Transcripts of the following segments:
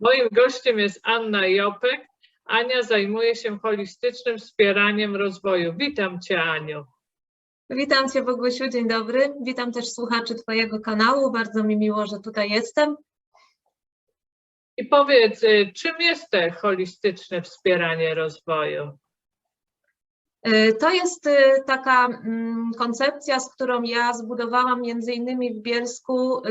Moim gościem jest Anna Jopek. Ania zajmuje się holistycznym wspieraniem rozwoju. Witam Cię, Aniu. Witam Cię Bogusiu, dzień dobry. Witam też słuchaczy Twojego kanału. Bardzo mi miło, że tutaj jestem. I powiedz, y, czym jest to holistyczne wspieranie rozwoju? Y, To jest y, taka mm, koncepcja, z którą ja zbudowałam między innymi w Bielsku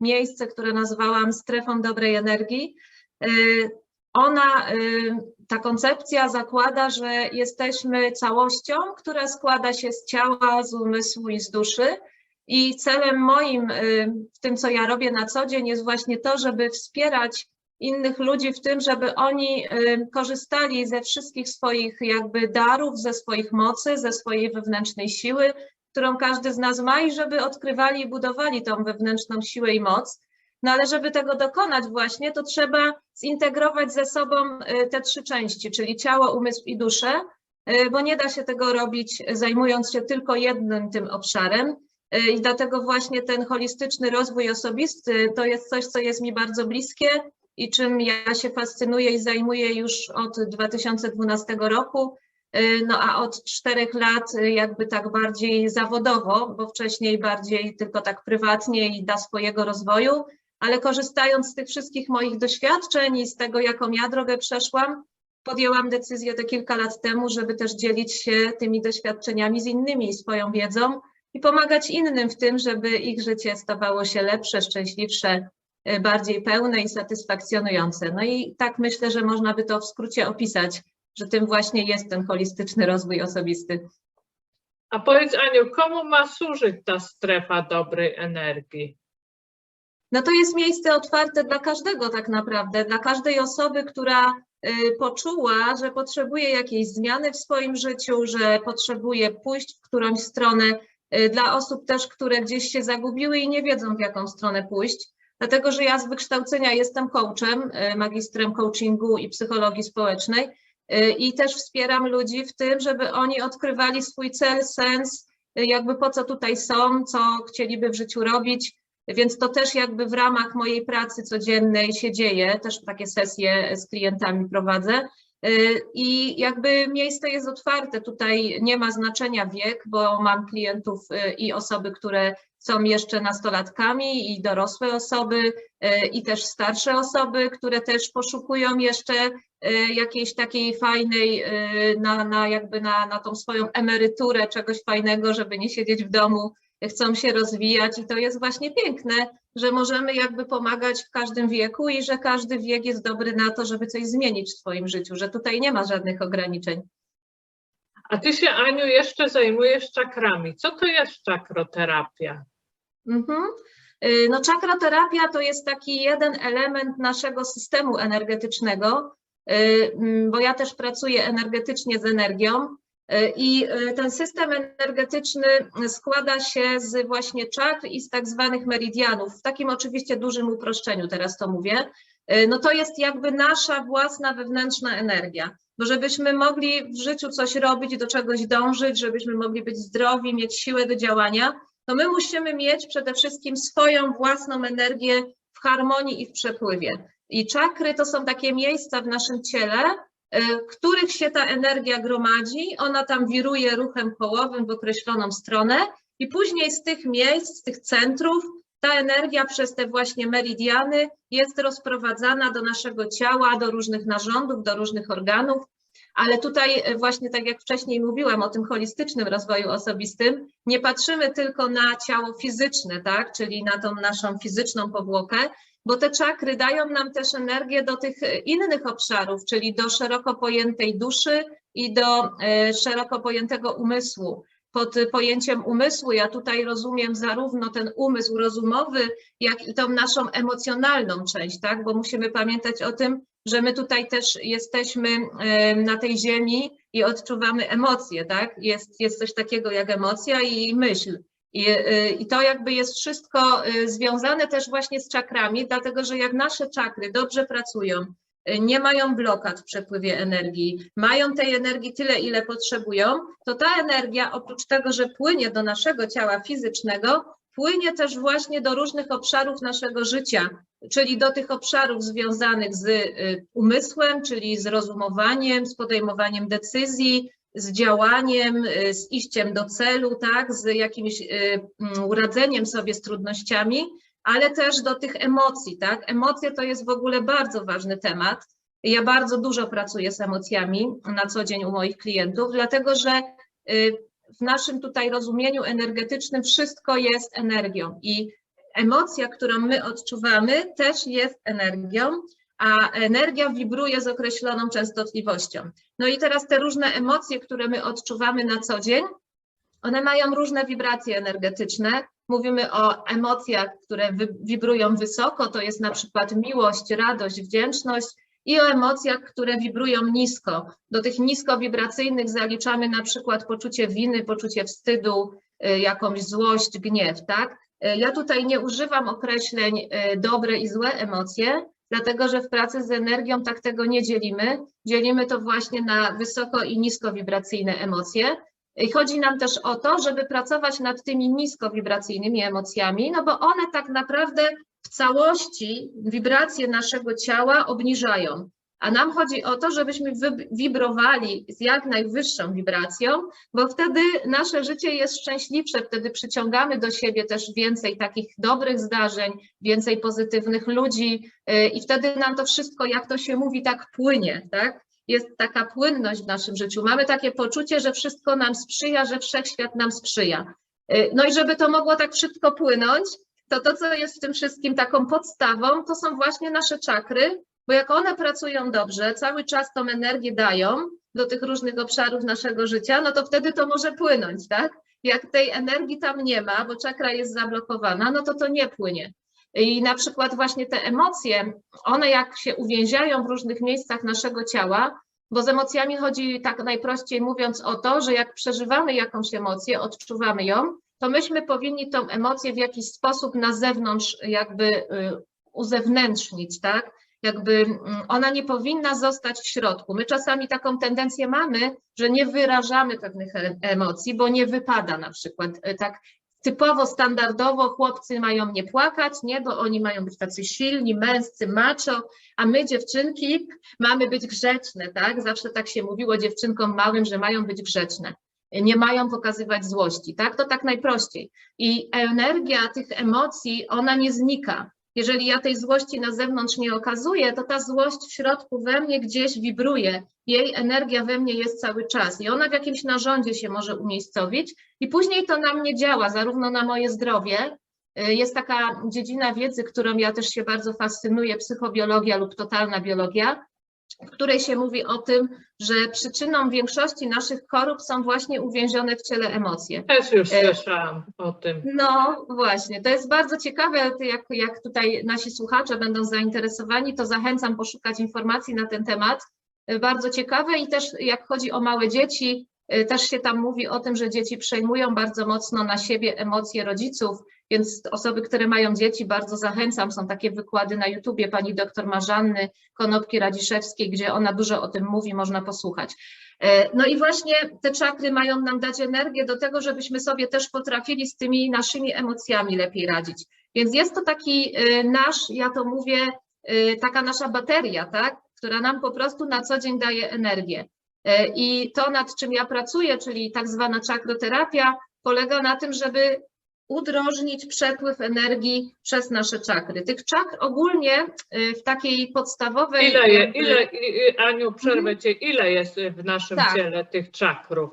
miejsce, które nazwałam strefą dobrej energii. Y, Ona, y, ta koncepcja zakłada, że jesteśmy całością, która składa się z ciała, z umysłu i z duszy. I celem moim y, w tym, co ja robię na co dzień, jest właśnie to, żeby wspierać innych ludzi w tym, żeby oni korzystali ze wszystkich swoich jakby darów, ze swoich mocy, ze swojej wewnętrznej siły, którą każdy z nas ma i żeby odkrywali i budowali tą wewnętrzną siłę i moc. No ale żeby tego dokonać właśnie, to trzeba zintegrować ze sobą y, te trzy części, czyli ciało, umysł i duszę, y, bo nie da się tego robić zajmując się tylko jednym tym obszarem. Y, I dlatego właśnie ten holistyczny rozwój osobisty to jest coś, co jest mi bardzo bliskie i czym ja się fascynuję i zajmuję już od 2012 roku. No a od czterech lat jakby tak bardziej zawodowo, bo wcześniej bardziej tylko tak prywatnie i dla swojego rozwoju, ale korzystając z tych wszystkich moich doświadczeń i z tego, jaką ja drogę przeszłam, podjęłam decyzję te kilka lat temu, żeby też dzielić się tymi doświadczeniami z innymi swoją wiedzą i pomagać innym w tym, żeby ich życie stawało się lepsze, szczęśliwsze, y, bardziej pełne i satysfakcjonujące. No i tak myślę, że można by to w skrócie opisać, że tym właśnie jest ten holistyczny rozwój osobisty. A powiedz, Aniu, komu ma służyć ta strefa dobrej energii? No to jest miejsce otwarte dla każdego tak naprawdę, dla każdej osoby, która y, poczuła, że potrzebuje jakiejś zmiany w swoim życiu, że potrzebuje pójść w którąś stronę, y, dla osób też, które gdzieś się zagubiły i nie wiedzą w jaką stronę pójść. Dlatego, że ja z wykształcenia jestem coachem, y, magistrem coachingu i psychologii społecznej i też wspieram ludzi w tym, żeby oni odkrywali swój cel, sens, jakby po co tutaj są, co chcieliby w życiu robić. Więc to też jakby w ramach mojej pracy codziennej się dzieje, też takie sesje z klientami prowadzę. Y, I jakby miejsce jest otwarte, tutaj nie ma znaczenia wiek, bo mam klientów y, i osoby, które są jeszcze nastolatkami i dorosłe osoby y, i też starsze osoby, które też poszukują jeszcze jakiejś takiej fajnej, na, na jakby na, na tą swoją emeryturę czegoś fajnego, żeby nie siedzieć w domu, chcą się rozwijać i to jest właśnie piękne, że możemy jakby pomagać w każdym wieku i że każdy wiek jest dobry na to, żeby coś zmienić w swoim życiu, że tutaj nie ma żadnych ograniczeń. A Ty się, Aniu, jeszcze zajmujesz czakrami. Co to jest czakroterapia? Mhm. Y, No czakraterapia to jest taki jeden element naszego systemu energetycznego, y, mm, bo ja też pracuję energetycznie z energią i y, ten system energetyczny składa się z właśnie czakr i z tak zwanych meridianów. W takim oczywiście dużym uproszczeniu teraz to mówię. Y, No to jest jakby nasza własna wewnętrzna energia, bo żebyśmy mogli w życiu coś robić, do czegoś dążyć, żebyśmy mogli być zdrowi, mieć siłę do działania, to my musimy mieć przede wszystkim swoją własną energię w harmonii i w przepływie. I czakry to są takie miejsca w naszym ciele, których się ta energia gromadzi, ona tam wiruje ruchem kołowym w określoną stronę i później z tych miejsc, z tych centrów ta energia przez te właśnie meridiany jest rozprowadzana do naszego ciała, do różnych narządów, do różnych organów. Ale tutaj e, właśnie tak jak wcześniej mówiłam o tym holistycznym rozwoju osobistym, nie patrzymy tylko na ciało fizyczne, tak, czyli na tą naszą fizyczną powłokę, bo te czakry dają nam też energię do tych e, innych obszarów, czyli do szeroko pojętej duszy i do e, szeroko pojętego umysłu. Pod pojęciem umysłu ja tutaj rozumiem zarówno ten umysł rozumowy, jak i tą naszą emocjonalną część, tak? Bo musimy pamiętać o tym, że my tutaj też jesteśmy e, na tej ziemi i odczuwamy emocje, tak? Jest, jest coś takiego jak emocja i myśl. I, e, I to jakby jest wszystko e, związane też właśnie z czakrami, dlatego że jak nasze czakry dobrze pracują, e, nie mają blokad w przepływie energii, mają tej energii tyle, ile potrzebują, to ta energia oprócz tego, że płynie do naszego ciała fizycznego, płynie też właśnie do różnych obszarów naszego życia, czyli do tych obszarów związanych z y, umysłem, czyli z rozumowaniem, z podejmowaniem decyzji, z działaniem, y, z iściem do celu, tak, z jakimś y, mm, radzeniem sobie z trudnościami, ale też do tych emocji, tak. Emocje to jest w ogóle bardzo ważny temat. Ja bardzo dużo pracuję z emocjami na co dzień u moich klientów, dlatego że w naszym tutaj rozumieniu energetycznym wszystko jest energią i emocja, którą my odczuwamy, też jest energią, a energia wibruje z określoną częstotliwością. No i teraz te różne emocje, które my odczuwamy na co dzień, one mają różne wibracje energetyczne. Mówimy o emocjach, które wibrują wysoko, to jest na przykład miłość, radość, wdzięczność, i o emocjach, które wibrują nisko. Do tych niskowibracyjnych zaliczamy na przykład poczucie winy, poczucie wstydu, y, jakąś złość, gniew, tak? Y, ja tutaj nie używam określeń y, dobre i złe emocje, dlatego że w pracy z energią tak tego nie dzielimy. Dzielimy to właśnie na wysoko i niskowibracyjne emocje. I chodzi nam też o to, żeby pracować nad tymi niskowibracyjnymi emocjami, no bo one tak naprawdę w całości wibracje naszego ciała obniżają. A nam chodzi o to, żebyśmy wibrowali z jak najwyższą wibracją, bo wtedy nasze życie jest szczęśliwsze, wtedy przyciągamy do siebie też więcej takich dobrych zdarzeń, więcej pozytywnych ludzi y, i wtedy nam to wszystko, jak to się mówi, tak płynie, tak? Jest taka płynność w naszym życiu. Mamy takie poczucie, że wszystko nam sprzyja, że wszechświat nam sprzyja. Y, no i żeby to mogło tak wszystko płynąć, to to, co jest w tym wszystkim taką podstawą, to są właśnie nasze czakry, bo jak one pracują dobrze, cały czas tą energię dają do tych różnych obszarów naszego życia, no to wtedy to może płynąć, tak? Jak tej energii tam nie ma, bo czakra jest zablokowana, no to to nie płynie. I na przykład właśnie te emocje, one jak się uwięziają w różnych miejscach naszego ciała, bo z emocjami chodzi tak najprościej mówiąc o to, że jak przeżywamy jakąś emocję, odczuwamy ją, to myśmy powinni tą emocję w jakiś sposób na zewnątrz jakby y, uzewnętrznić, tak? Jakby mm, ona nie powinna zostać w środku. My czasami taką tendencję mamy, że nie wyrażamy pewnych e, emocji, bo nie wypada na przykład y, tak typowo, standardowo chłopcy mają nie płakać, nie, bo oni mają być tacy silni, męscy, macho, a my dziewczynki mamy być grzeczne, tak? Zawsze tak się mówiło dziewczynkom małym, że mają być grzeczne nie mają pokazywać złości, tak? To tak najprościej. I energia tych emocji, ona nie znika. Jeżeli ja tej złości na zewnątrz nie okazuję, to ta złość w środku we mnie gdzieś wibruje. Jej energia we mnie jest cały czas i ona w jakimś narządzie się może umiejscowić i później to na mnie działa, zarówno na moje zdrowie. Y, jest taka dziedzina wiedzy, którą ja też się bardzo fascynuję, psychobiologia lub totalna biologia, w której się mówi o tym, że przyczyną większości naszych chorób są właśnie uwięzione w ciele emocje. Też już e, słyszałam o tym. No właśnie, to jest bardzo ciekawe, jak, jak tutaj nasi słuchacze będą zainteresowani, to zachęcam poszukać informacji na ten temat. E, bardzo ciekawe i też jak chodzi o małe dzieci, też się tam mówi o tym, że dzieci przejmują bardzo mocno na siebie emocje rodziców więc osoby, które mają dzieci, bardzo zachęcam. Są takie wykłady na YouTubie pani doktor Marzanny Konopki-Radziszewskiej, gdzie ona dużo o tym mówi, można posłuchać. E, no i właśnie te czakry mają nam dać energię do tego, żebyśmy sobie też potrafili z tymi naszymi emocjami lepiej radzić. Więc jest to taki e, nasz, ja to mówię, e, taka nasza bateria, tak, która nam po prostu na co dzień daje energię. I to, nad czym ja pracuję, czyli tak zwana czakroterapia, polega na tym, żeby udrożnić przepływ energii przez nasze czakry. Tych czakr ogólnie y, w takiej podstawowej... Ile, je, ile Aniu, przerwę Cię, ile jest w naszym tak. ciele tych czakrów?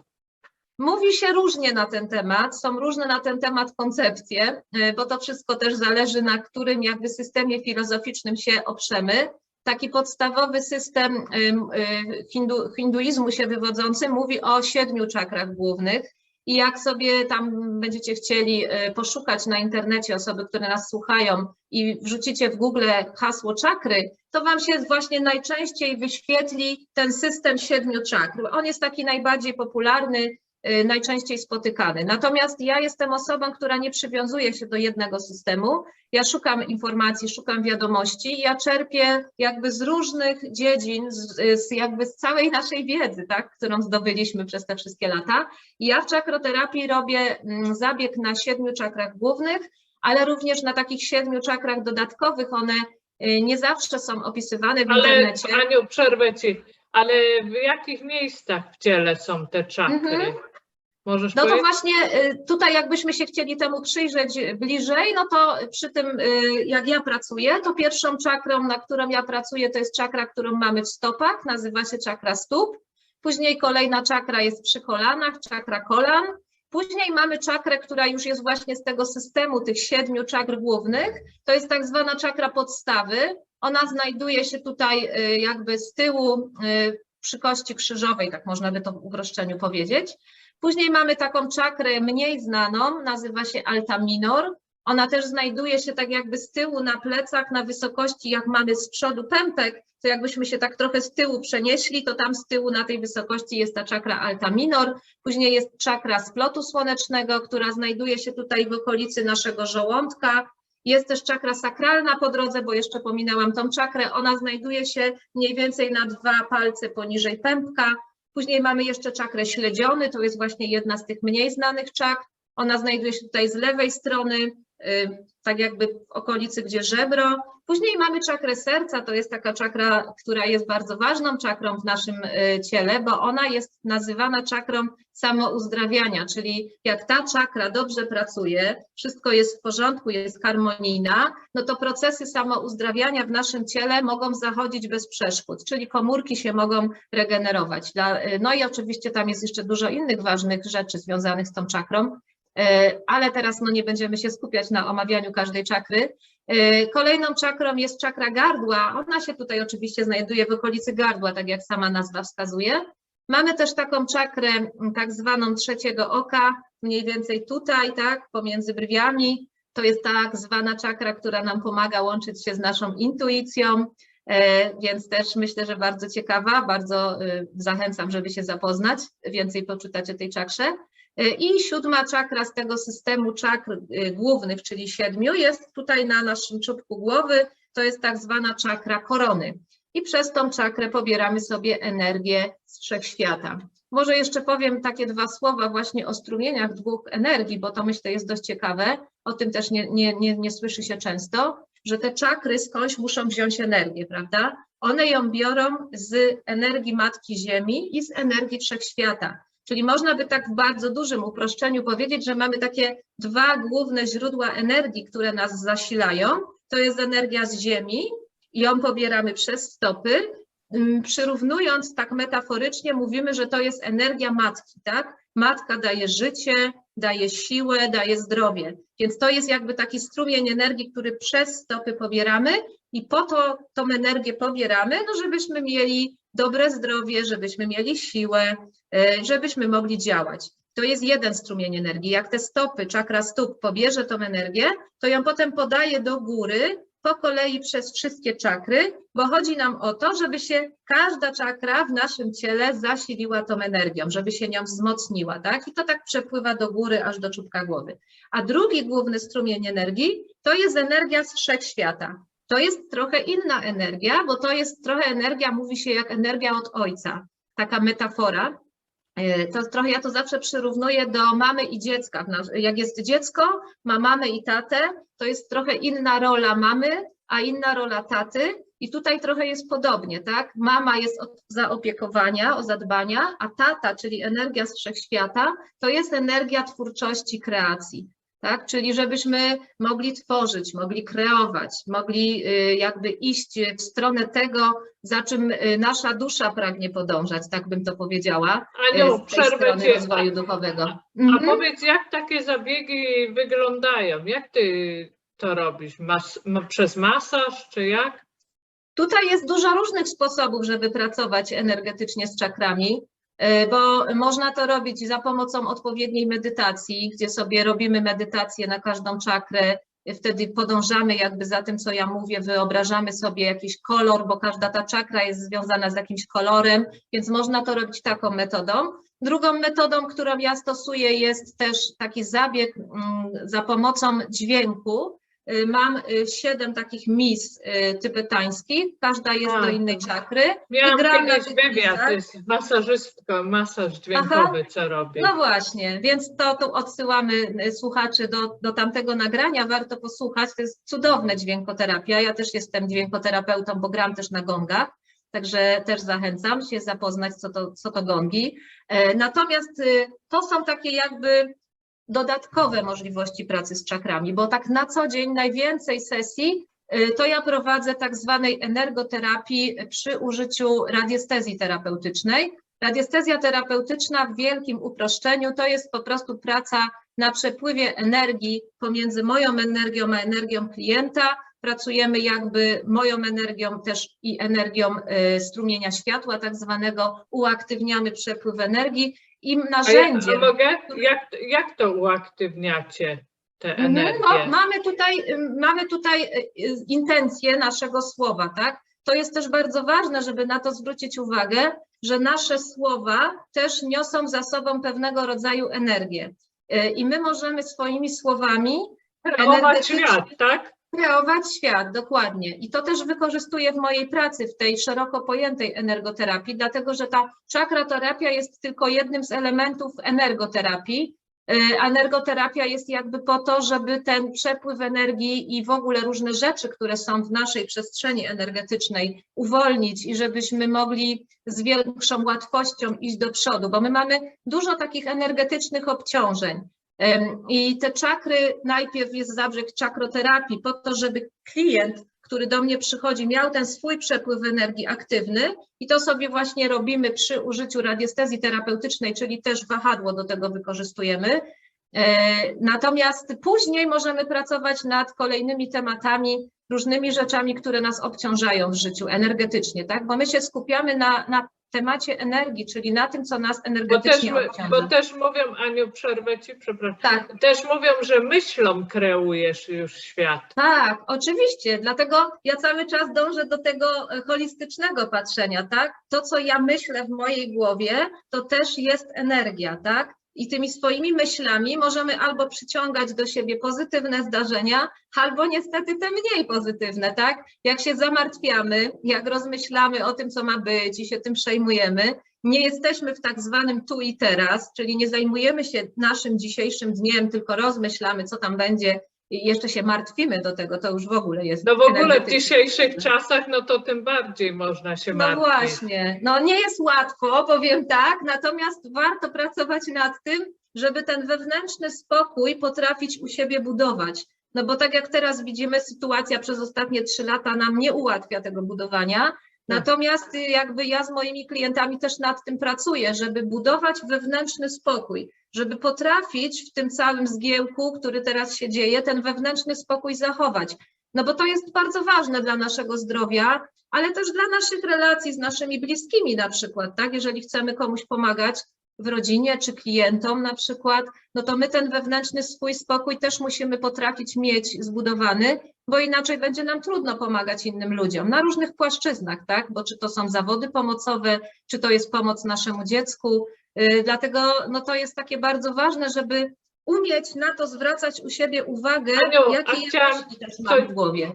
Mówi się różnie na ten temat, są różne na ten temat koncepcje, y, bo to wszystko też zależy na którym jakby systemie filozoficznym się oprzemy. Taki podstawowy system y, hindu, hinduizmu się wywodzący mówi o siedmiu czakrach głównych. I jak sobie tam będziecie chcieli e, poszukać na internecie osoby, które nas słuchają i wrzucicie w Google hasło czakry, to Wam się właśnie najczęściej wyświetli ten system siedmiu czakr. On jest taki najbardziej popularny, Y, najczęściej spotykany. Natomiast ja jestem osobą, która nie przywiązuje się do jednego systemu. Ja szukam informacji, szukam wiadomości, ja czerpię jakby z różnych dziedzin, z, z jakby z całej naszej wiedzy, tak, którą zdobyliśmy przez te wszystkie lata. I ja w czakroterapii robię mm, zabieg na siedmiu czakrach głównych ale również na takich siedmiu czakrach dodatkowych. One y, nie zawsze są opisywane w Ale internecie. Aniu, przerwę ci, ale w jakich miejscach w ciele są te czakry? Mhm. Możesz No to powiedzieć? właśnie y, tutaj jakbyśmy się chcieli temu przyjrzeć bliżej, no to przy tym y, jak ja pracuję, to pierwszą czakrą, na którą ja pracuję, to jest czakra, którą mamy w stopach, nazywa się czakra stóp. Później kolejna czakra jest przy kolanach, czakra kolan. Później mamy czakrę, która już jest właśnie z tego systemu tych siedmiu czakr głównych. To jest tak zwana czakra podstawy. Ona znajduje się tutaj y, jakby z tyłu przy kości krzyżowej, tak można by to w uproszczeniu powiedzieć. Później mamy taką czakrę mniej znaną, nazywa się alta minor. Ona też znajduje się tak jakby z tyłu na plecach, na wysokości, jak mamy z przodu pępek, to jakbyśmy się tak trochę z tyłu przenieśli, to tam z tyłu na tej wysokości jest ta czakra alta minor. Później jest czakra splotu słonecznego, która znajduje się tutaj w okolicy naszego żołądka. Jest też czakra sakralna po drodze, bo jeszcze pominęłam tą czakrę. Ona znajduje się mniej więcej na dwa palce poniżej pępka. Później mamy jeszcze czakrę śledziony, to jest właśnie jedna z tych mniej znanych czakr. Ona znajduje się tutaj z lewej strony, tak jakby w okolicy, gdzie żebro. Później mamy czakrę serca, to jest taka czakra, która jest bardzo ważną czakrą w naszym y, ciele, bo ona jest nazywana czakrą samouzdrawiania, czyli jak ta czakra dobrze pracuje, wszystko jest w porządku, jest harmonijna, no to procesy samouzdrawiania w naszym ciele mogą zachodzić bez przeszkód, czyli komórki się mogą regenerować. Dla- No i oczywiście tam jest jeszcze dużo innych ważnych rzeczy związanych z tą czakrą, ale teraz no, nie będziemy się skupiać na omawianiu każdej czakry. E, Kolejną czakrą jest czakra gardła. Ona się tutaj oczywiście znajduje w okolicy gardła, tak jak sama nazwa wskazuje. Mamy też taką czakrę m, tak zwaną trzeciego oka, mniej więcej tutaj, tak, pomiędzy brwiami. To jest tak zwana czakra, która nam pomaga łączyć się z naszą intuicją, e, więc też myślę, że bardzo ciekawa, bardzo e, zachęcam, żeby się zapoznać, więcej poczytać o tej czakrze. I siódma czakra z tego systemu czakr y, głównych, czyli siedmiu, jest tutaj na naszym czubku głowy, to jest tak zwana czakra korony. I przez tą czakrę pobieramy sobie energię z wszechświata. Może jeszcze powiem takie dwa słowa właśnie o strumieniach dwóch energii, bo to myślę jest dość ciekawe. O tym też nie, nie, nie, nie słyszy się często, że te czakry skądś muszą wziąć energię, prawda? One ją biorą z energii Matki Ziemi i z energii wszechświata. Czyli można by tak w bardzo dużym uproszczeniu powiedzieć, że mamy takie dwa główne źródła energii, które nas zasilają. To jest energia z Ziemi, ją pobieramy przez stopy. Ym, Przyrównując tak metaforycznie, mówimy, że to jest energia matki, tak? Matka daje życie, daje siłę, daje zdrowie. Więc to jest jakby taki strumień energii, który przez stopy pobieramy i po to tą energię pobieramy, no żebyśmy mieli dobre zdrowie, żebyśmy mieli siłę, żebyśmy mogli działać. To jest jeden strumień energii. Jak te stopy, czakra stóp pobierze tą energię, to ją potem podaje do góry po kolei przez wszystkie czakry, bo chodzi nam o to, żeby się każda czakra w naszym ciele zasiliła tą energią, żeby się nią wzmocniła, tak? I to tak przepływa do góry aż do czubka głowy. A drugi główny strumień energii to jest energia z wszechświata. To jest trochę inna energia, bo to jest trochę energia, mówi się jak energia od ojca, taka metafora. E, To trochę ja to zawsze przyrównuję do mamy i dziecka. Jak jest dziecko, ma mamę i tatę, to jest trochę inna rola mamy, a inna rola taty. I tutaj trochę jest podobnie, tak? Mama jest od zaopiekowania, o zadbania, a tata, czyli energia z wszechświata, to jest energia twórczości, kreacji tak? Czyli żebyśmy mogli tworzyć, mogli kreować, mogli y, jakby iść w stronę tego, za czym y, nasza dusza pragnie podążać, tak bym to powiedziała, y, Aniu, z tej strony cię. rozwoju duchowego. A Mhm. powiedz, jak takie zabiegi wyglądają? Jak ty to robisz? Mas ma- przez masaż, czy jak? Tutaj jest dużo różnych sposobów, żeby pracować energetycznie z czakrami, bo można to robić za pomocą odpowiedniej medytacji, gdzie sobie robimy medytację na każdą czakrę, wtedy podążamy jakby za tym, co ja mówię, wyobrażamy sobie jakiś kolor, bo każda ta czakra jest związana z jakimś kolorem, więc można to robić taką metodą. Drugą metodą, którą ja stosuję, jest też taki zabieg mm, za pomocą dźwięku, mam y, siedem takich mis y, tybetańskich, każda jest A. do innej czakry. Miałam kiedyś wywiad z masażystką, masaż dźwiękowy, co robię. No właśnie, więc to tu odsyłamy y, słuchaczy do, do tamtego nagrania, warto posłuchać, to jest cudowna dźwiękoterapia, ja też jestem dźwiękoterapeutą, bo gram też na gongach, także też zachęcam się zapoznać, co to, co to gongi. E, Natomiast y, to są takie jakby dodatkowe możliwości pracy z czakrami, bo tak na co dzień najwięcej sesji y, to ja prowadzę tak zwanej energoterapii przy użyciu radiestezji terapeutycznej. Radiestezja terapeutyczna w wielkim uproszczeniu to jest po prostu praca na przepływie energii pomiędzy moją energią a energią klienta. Pracujemy jakby moją energią też i energią y, strumienia światła, tak zwanego, uaktywniamy przepływ energii i A, ja, narzędziem. a mogę? Jak, jak to uaktywniacie, tę Mhm, energię? No, mamy tutaj, mamy tutaj y, y, intencję naszego słowa, tak? To jest też bardzo ważne, żeby na to zwrócić uwagę, że nasze słowa też niosą za sobą pewnego rodzaju energię. Y, I my możemy swoimi słowami Kreować świat, tak? Kreować świat, dokładnie. I to też wykorzystuję w mojej pracy, w tej szeroko pojętej energoterapii, dlatego że ta czakraterapia jest tylko jednym z elementów energoterapii. A Energoterapia jest jakby po to, żeby ten przepływ energii i w ogóle różne rzeczy, które są w naszej przestrzeni energetycznej, uwolnić i żebyśmy mogli z większą łatwością iść do przodu, bo my mamy dużo takich energetycznych obciążeń. I te czakry, najpierw jest zabieg czakroterapii po to, żeby klient, który do mnie przychodzi, miał ten swój przepływ energii aktywny i to sobie właśnie robimy przy użyciu radiestezji terapeutycznej, czyli też wahadło do tego wykorzystujemy. E, Natomiast później możemy pracować nad kolejnymi tematami, różnymi rzeczami, które nas obciążają w życiu energetycznie, tak? Bo my się skupiamy na, na temacie energii, czyli na tym, co nas Bo też, energetycznie obciąża. bo też mówią, Aniu, przerwę ci, przepraszam. Tak, Też mówią, że myślą kreujesz już świat. Tak, oczywiście. Dlatego ja cały czas dążę do tego e, holistycznego patrzenia, tak? To, co ja myślę w mojej głowie, to też jest energia, tak? I tymi swoimi myślami możemy albo przyciągać do siebie pozytywne zdarzenia, albo niestety te mniej pozytywne, tak? Jak się zamartwiamy, jak rozmyślamy o tym, co ma być i się tym przejmujemy, nie jesteśmy w tak zwanym tu i teraz, czyli nie zajmujemy się naszym dzisiejszym dniem, tylko rozmyślamy, co tam będzie i jeszcze się martwimy do tego, to już w ogóle jest. No w ogóle w dzisiejszych czasach, no to tym bardziej można się No martwić. właśnie, no nie jest łatwo, powiem tak, natomiast warto pracować nad tym, żeby ten wewnętrzny spokój potrafić u siebie budować. No bo tak jak teraz widzimy, sytuacja przez ostatnie trzy lata nam nie ułatwia tego budowania. Natomiast y, jakby ja z moimi klientami też nad tym pracuję, żeby budować wewnętrzny spokój, żeby potrafić w tym całym zgiełku, który teraz się dzieje, ten wewnętrzny spokój zachować. No bo to jest bardzo ważne dla naszego zdrowia, ale też dla naszych relacji z naszymi bliskimi na przykład, tak? Jeżeli chcemy komuś pomagać w rodzinie czy klientom na przykład, no to my ten wewnętrzny swój spokój też musimy potrafić mieć zbudowany, bo inaczej będzie nam trudno pomagać innym ludziom na różnych płaszczyznach, tak? Bo czy to są zawody pomocowe, czy to jest pomoc naszemu dziecku. Yy, Dlatego no to jest takie bardzo ważne, żeby umieć na to zwracać u siebie uwagę, Aniu, jakie jakości też mam coś- w głowie.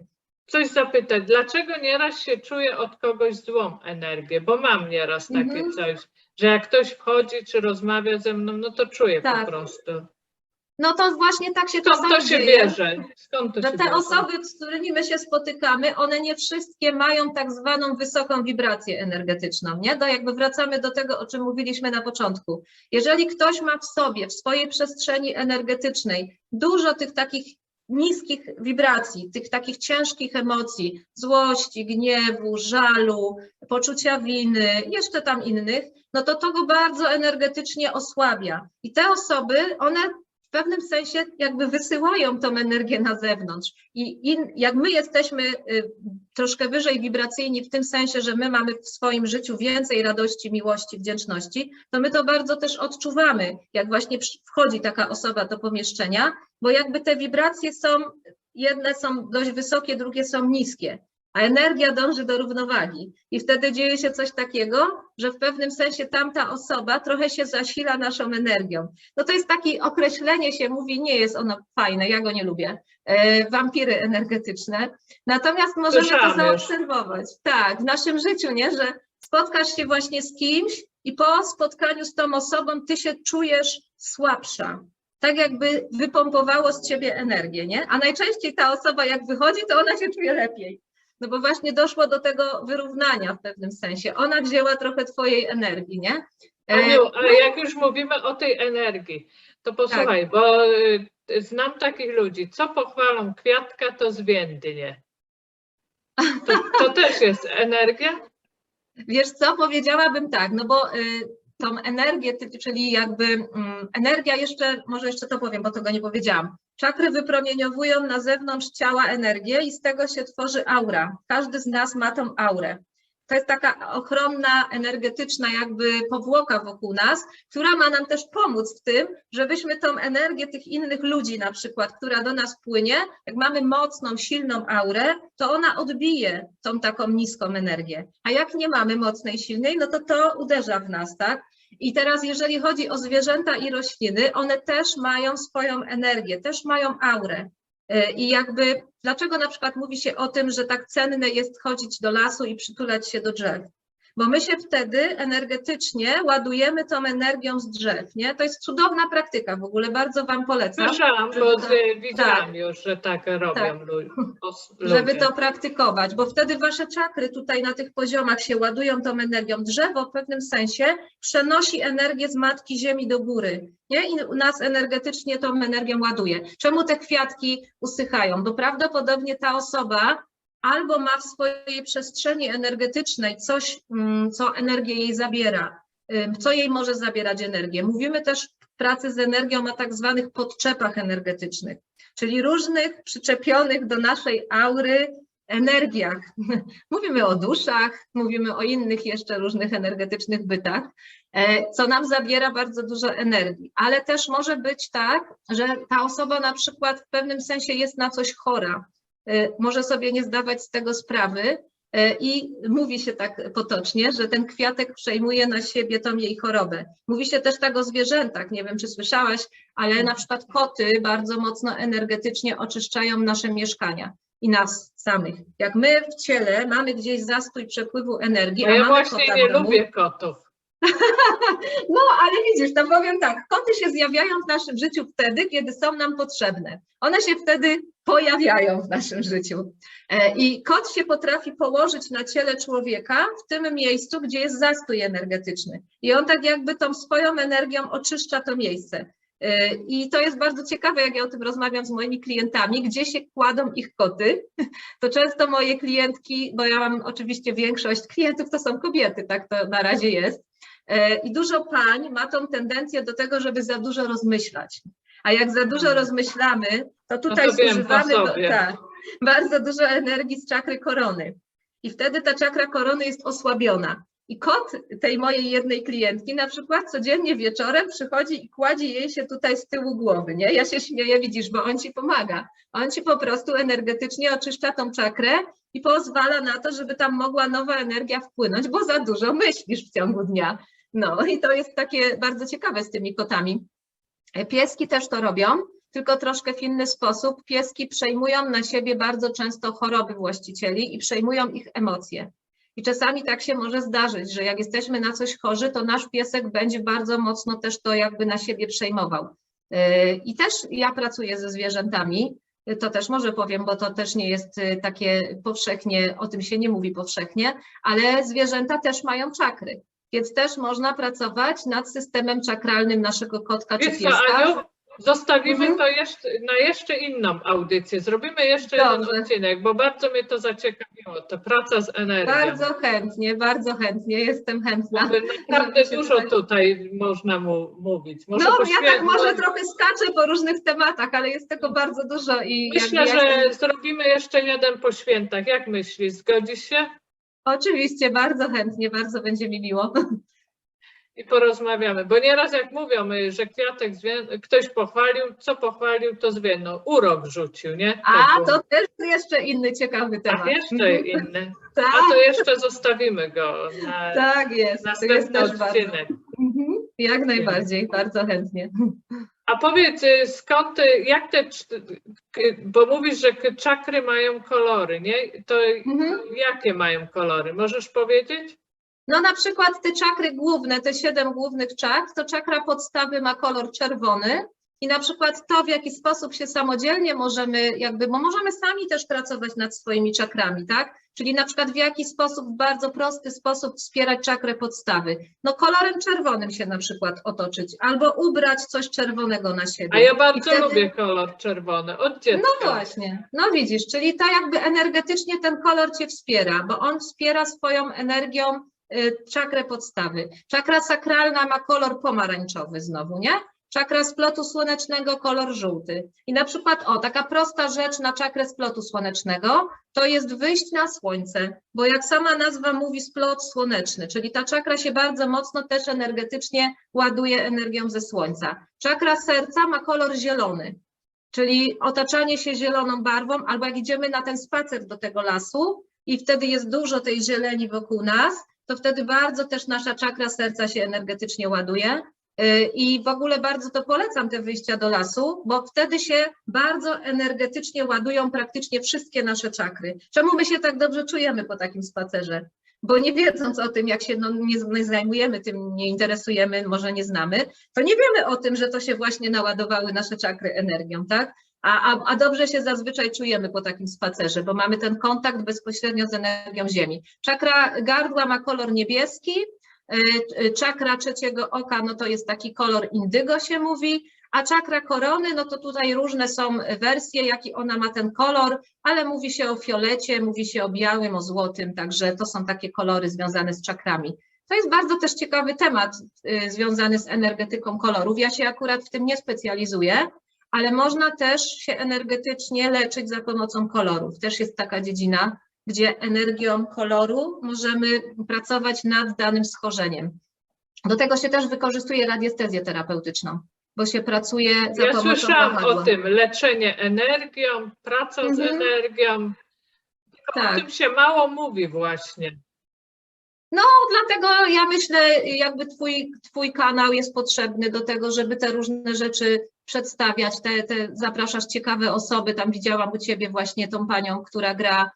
Coś zapytać, dlaczego nieraz się czuję od kogoś złą energię? Bo mam nieraz takie Mhm. coś, że jak ktoś wchodzi czy rozmawia ze mną, no to czuję Tak. po prostu. No to właśnie tak się Skąd czasami to się dzieje. bierze? Skąd to że się te bierze? osoby, z którymi my się spotykamy, one nie wszystkie mają tak zwaną wysoką wibrację energetyczną, nie? To jakby wracamy do tego, o czym mówiliśmy na początku. Jeżeli ktoś ma w sobie, w swojej przestrzeni energetycznej dużo tych takich niskich wibracji, tych takich ciężkich emocji, złości, gniewu, żalu, poczucia winy, jeszcze tam innych, no to to go bardzo energetycznie osłabia. I te osoby, one w pewnym sensie jakby wysyłają tą energię na zewnątrz. I in, jak my jesteśmy y, troszkę wyżej wibracyjni w tym sensie, że my mamy w swoim życiu więcej radości, miłości, wdzięczności, to my to bardzo też odczuwamy, jak właśnie wchodzi taka osoba do pomieszczenia, bo jakby te wibracje są, jedne są dość wysokie, drugie są niskie. A energia dąży do równowagi. I wtedy dzieje się coś takiego, że w pewnym sensie tamta osoba trochę się zasila naszą energią. No to jest takie określenie się mówi, nie jest ono fajne, ja go nie lubię. e, wampiry energetyczne. Natomiast możemy to zaobserwować. Tak, w naszym życiu, nie, że spotkasz się właśnie z kimś i po spotkaniu z tą osobą ty się czujesz słabsza. Tak jakby wypompowało z ciebie energię, nie? A najczęściej ta osoba jak wychodzi, to ona się czuje lepiej. No bo właśnie doszło do tego wyrównania w pewnym sensie. Ona wzięła trochę twojej energii, nie? E, Aniu, a jak już mówimy o tej energii, to posłuchaj, bo y, znam takich ludzi, co pochwalą kwiatka, to zwiędnie. To, to też jest energia? Wiesz co, powiedziałabym tak, no bo y, tą energię, czyli jakby mm, energia jeszcze, może jeszcze to powiem, bo tego nie powiedziałam. Czakry wypromieniowują na zewnątrz ciała energię i z tego się tworzy aura. Każdy z nas ma tą aurę. To jest taka ochronna, energetyczna jakby powłoka wokół nas, która ma nam też pomóc w tym, żebyśmy tą energię tych innych ludzi na przykład, która do nas płynie, jak mamy mocną, silną aurę, to ona odbije tą taką niską energię. A jak nie mamy mocnej, silnej, no to to uderza w nas, tak? I teraz jeżeli chodzi o zwierzęta i rośliny, one też mają swoją energię, też mają aurę. Y, I jakby, dlaczego na przykład mówi się o tym, że tak cenne jest chodzić do lasu i przytulać się do drzew? Bo my się wtedy energetycznie ładujemy tą energią z drzew, nie? To jest cudowna praktyka, w ogóle bardzo Wam polecam. Słyszałam, bo to- widziałam już, że tak robią lu- os- żeby ludzie. to praktykować, bo wtedy wasze czakry tutaj na tych poziomach się ładują tą energią. Drzewo w pewnym sensie przenosi energię z matki ziemi do góry, nie? I nas energetycznie tą energią ładuje. Czemu te kwiatki usychają? Bo prawdopodobnie ta osoba albo ma w swojej przestrzeni energetycznej coś, mm, co energię jej zabiera, co jej może zabierać energię. Mówimy też w pracy z energią o tak zwanych podczepach energetycznych czyli różnych przyczepionych do naszej aury energiach. Mówimy o duszach, mówimy o innych jeszcze różnych energetycznych bytach, e, co nam zabiera bardzo dużo energii, ale też może być tak, że ta osoba na przykład w pewnym sensie jest na coś chora, może sobie nie zdawać z tego sprawy. e, I mówi się tak potocznie, że ten kwiatek przejmuje na siebie tą jej chorobę. Mówi się też tak o zwierzętach, nie wiem czy słyszałaś, ale na przykład koty bardzo mocno energetycznie oczyszczają nasze mieszkania i nas samych. Jak my w ciele mamy gdzieś zastój przepływu energii, No a ja mamy właśnie kota nie domu, lubię kotów. no ale widzisz, to powiem tak, koty się zjawiają w naszym życiu wtedy, kiedy są nam potrzebne. One się wtedy pojawiają w naszym życiu. E, I kot się potrafi położyć na ciele człowieka w tym miejscu, gdzie jest zastój energetyczny. I on tak jakby tą swoją energią oczyszcza to miejsce. E, I to jest bardzo ciekawe, jak ja o tym rozmawiam z moimi klientami, gdzie się kładą ich koty. To często moje klientki, bo ja mam oczywiście większość klientów to są kobiety, tak to na razie jest. E, I dużo pań ma tą tendencję do tego, żeby za dużo rozmyślać. A jak za dużo rozmyślamy, to tutaj to wiem zużywamy do, tak, bardzo dużo energii z czakry korony. I wtedy ta czakra korony jest osłabiona. I kot tej mojej jednej klientki na przykład codziennie wieczorem przychodzi i kładzie jej się tutaj z tyłu głowy, nie? Ja się śmieję, widzisz, bo on ci pomaga. On ci po prostu energetycznie oczyszcza tą czakrę i pozwala na to, żeby tam mogła nowa energia wpłynąć, bo za dużo myślisz w ciągu dnia. No i to jest takie bardzo ciekawe z tymi kotami. Pieski też to robią, tylko troszkę w inny sposób. Pieski przejmują na siebie bardzo często choroby właścicieli i przejmują ich emocje. I czasami tak się może zdarzyć, że jak jesteśmy na coś chorzy, to nasz piesek będzie bardzo mocno też to jakby na siebie przejmował. Yy, I też ja pracuję ze zwierzętami, to też może powiem, bo to też nie jest y, takie powszechnie, o tym się nie mówi powszechnie, ale zwierzęta też mają czakry. Więc też można pracować nad systemem czakralnym naszego kotka czy pieska. Aniu, zostawimy Mhm. to jeszcze, na jeszcze inną audycję. Zrobimy jeszcze Dobrze. jeden odcinek, bo bardzo mnie to zaciekawiło. To praca z energią. Bardzo chętnie, bardzo chętnie, jestem chętna. Naprawdę dużo tutaj- tutaj można mu mówić. Może No, ja tak może trochę skaczę po różnych tematach, ale jest tego bardzo dużo i Myślę, ja że jestem- zrobimy jeszcze jeden po świętach. Jak myślisz? Zgodzisz się? Oczywiście bardzo chętnie, bardzo będzie mi miło. I porozmawiamy. Bo nieraz jak mówią, y, że kwiatek zwię... ktoś pochwalił, co pochwalił, to zwię... no, urok rzucił, nie? Tak A było. to też jeszcze inny ciekawy temat. A jeszcze inny. Tak, A to jeszcze zostawimy go na tak jest. To jest następny też bardzo. odcinek. Mhm, Jak najbardziej, bardzo chętnie. A powiedz, y, skąd, jak te, bo mówisz, że czakry mają kolory, nie? To Mhm. jakie mają kolory? Możesz powiedzieć? No na przykład te czakry główne, te siedem głównych czakr, to czakra podstawy ma kolor czerwony i na przykład to, w jaki sposób się samodzielnie możemy, jakby, bo możemy sami też pracować nad swoimi czakrami, tak? Czyli na przykład w jaki sposób, w bardzo prosty sposób wspierać czakrę podstawy. No kolorem czerwonym się na przykład otoczyć, albo ubrać coś czerwonego na siebie. A ja bardzo wtedy- lubię kolor czerwony, od dziecka. No właśnie, no widzisz, czyli ta jakby energetycznie ten kolor cię wspiera, bo on wspiera swoją energią y, czakrę podstawy. Czakra sakralna ma kolor pomarańczowy znowu, nie? Czakra splotu słonecznego kolor żółty. I na przykład, o, taka prosta rzecz na czakrę splotu słonecznego, to jest wyjść na słońce, bo jak sama nazwa mówi, splot słoneczny, czyli ta czakra się bardzo mocno też energetycznie ładuje energią ze słońca. Czakra serca ma kolor zielony, czyli otaczanie się zieloną barwą, albo jak idziemy na ten spacer do tego lasu i wtedy jest dużo tej zieleni wokół nas, to wtedy bardzo też nasza czakra serca się energetycznie ładuje. Yy, I w ogóle bardzo to polecam te wyjścia do lasu, bo wtedy się bardzo energetycznie ładują praktycznie wszystkie nasze czakry. Czemu my się tak dobrze czujemy po takim spacerze? Bo nie wiedząc o tym, jak się no, nie, zajmujemy tym, nie interesujemy, może nie znamy, to nie wiemy o tym, że to się właśnie naładowały nasze czakry energią, tak? A, a, a dobrze się zazwyczaj czujemy po takim spacerze, bo mamy ten kontakt bezpośrednio z energią Ziemi. Czakra gardła ma kolor niebieski, y, y, czakra trzeciego oka, no to jest taki kolor indygo się mówi, a czakra korony, no to tutaj różne są wersje, jaki ona ma ten kolor, ale mówi się o fiolecie, mówi się o białym, o złotym, także to są takie kolory związane z czakrami. To jest bardzo też ciekawy temat y, związany z energetyką kolorów. Ja się akurat w tym nie specjalizuję, ale można też się energetycznie leczyć za pomocą kolorów. Też jest taka dziedzina, gdzie energią koloru możemy pracować nad danym schorzeniem. Do tego się też wykorzystuje radiestezję terapeutyczną, bo się pracuje za Ja pomocą słyszałam wahadła. o tym, leczenie energią, praca z Mhm. energią. Tylko Tak. O tym się mało mówi właśnie. No, dlatego ja myślę, jakby twój, twój kanał jest potrzebny do tego, żeby te różne rzeczy przedstawiać, te, te zapraszasz ciekawe osoby, tam widziałam u ciebie właśnie tą panią, która gra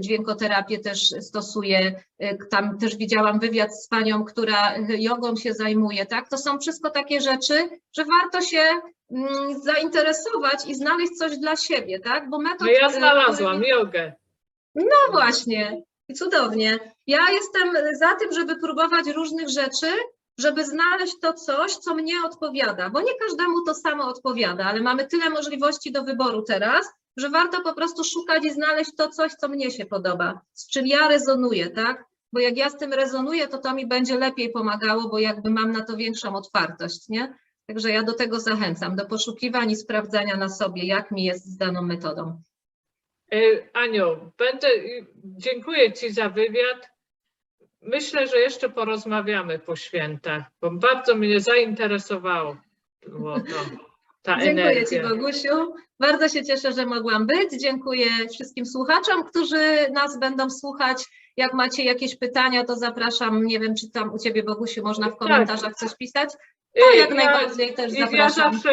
dźwiękoterapię też stosuje, y, tam też widziałam wywiad z panią, która y, jogą się zajmuje, tak? To są wszystko takie rzeczy, że warto się mm, zainteresować i znaleźć coś dla siebie, tak? Bo metod, No ja y, znalazłam który- jogę. no właśnie, cudownie. Ja jestem za tym, żeby próbować różnych rzeczy, żeby znaleźć to coś, co mnie odpowiada, bo nie każdemu to samo odpowiada, ale mamy tyle możliwości do wyboru teraz, że warto po prostu szukać i znaleźć to coś, co mnie się podoba, z czym ja rezonuję, tak? Bo jak ja z tym rezonuję, to to mi będzie lepiej pomagało, bo jakby mam na to większą otwartość, nie? Także ja do tego zachęcam, do poszukiwań i sprawdzania na sobie, jak mi jest z daną metodą. Y, Aniu, będę, y, dziękuję Ci za wywiad. Myślę, że jeszcze porozmawiamy po świętach, bo bardzo mnie zainteresowało to, ta Dziękuję Ci, energia. Bogusiu. Bardzo się cieszę, że mogłam być. Dziękuję wszystkim słuchaczom, którzy nas będą słuchać. Jak macie jakieś pytania, to zapraszam. Nie wiem, czy tam u Ciebie, Bogusiu, można w komentarzach coś pisać. To Y, jak ja- najbardziej też I ja zapraszam. zawsze,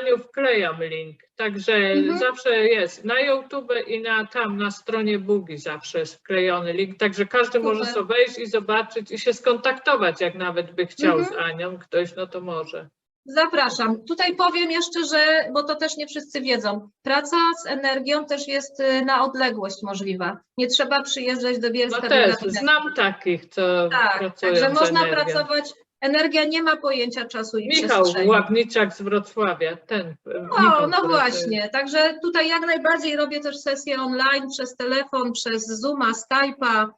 Aniu, wklejam link, także Mhm. zawsze jest na YouTube i na tam, na stronie Bugi zawsze jest wklejony link, także każdy może Super. sobie wejść i zobaczyć i się skontaktować, jak nawet by chciał Mhm. z Anią ktoś, no to może. Zapraszam. Tutaj powiem jeszcze, że, bo to też nie wszyscy wiedzą, praca z energią też jest y, na odległość możliwa. Nie trzeba przyjeżdżać do Bielska. No też, znam takich, co Tak, pracują także można energią. pracować. Energia nie ma pojęcia czasu i Michał przestrzeni. Ławniczak z Wrocławia, ten. O, no właśnie, także tutaj jak najbardziej robię też sesje online przez telefon, przez Zooma, Skype'a, y,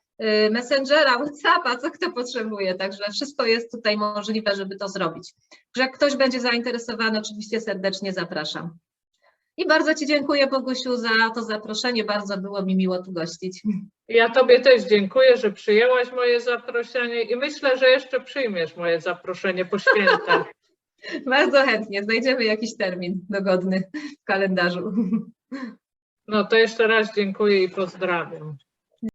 Messengera, Whatsappa, co kto potrzebuje, także wszystko jest tutaj możliwe, żeby to zrobić. Także jak ktoś będzie zainteresowany, oczywiście serdecznie zapraszam. I bardzo Ci dziękuję Bogusiu za to zaproszenie, bardzo było mi miło tu gościć. Ja Tobie też dziękuję, że przyjęłaś moje zaproszenie i myślę, że jeszcze przyjmiesz moje zaproszenie po świętach. Bardzo chętnie, znajdziemy jakiś termin dogodny w kalendarzu. No to jeszcze raz dziękuję i pozdrawiam.